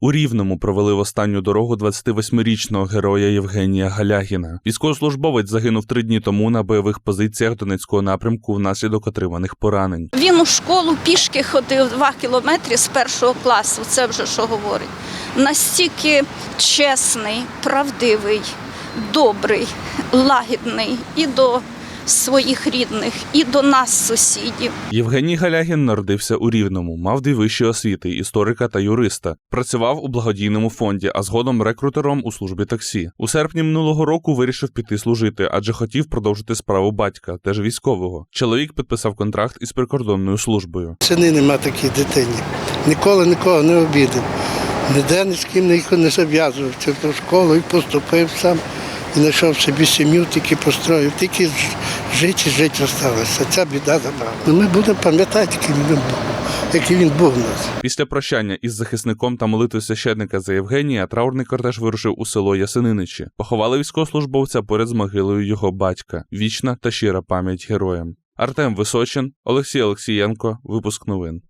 У Рівному провели в останню дорогу 28-річного героя Євгенія Галягіна. Військовослужбовець загинув три дні тому на бойових позиціях Донецького напрямку внаслідок отриманих поранень. Він у школу пішки ходив два кілометри з першого класу. Це вже що говорить. Настільки чесний, правдивий, добрий, лагідний і до своїх рідних, і до нас, сусідів. Євгеній Галягін народився у Рівному, мав дві вищі освіти історика та юриста. Працював у благодійному фонді, а згодом рекрутером у службі таксі. У серпні минулого року вирішив піти служити, адже хотів продовжити справу батька, теж військового. Чоловік підписав контракт із прикордонною службою. Сини нема такій дитині. Ніколи нікого не обідав. Ніде ні з ким ніхто не зав'язував. Тільки в школу і поступив сам. І знайшов собі сім'ю, тільки построїв, тільки жити жити залишилося. Ця біда забрала. Ну, ми будемо пам'ятати, який він був, який він був у нас. Після прощання із захисником та молитви священника за Євгенія траурний кортеж вирушив у село Ясининичі. Поховали військовослужбовця поряд з могилою його батька. Вічна та щира пам'ять героям. Артем Височин, Олексій Олексієнко. Випуск новин.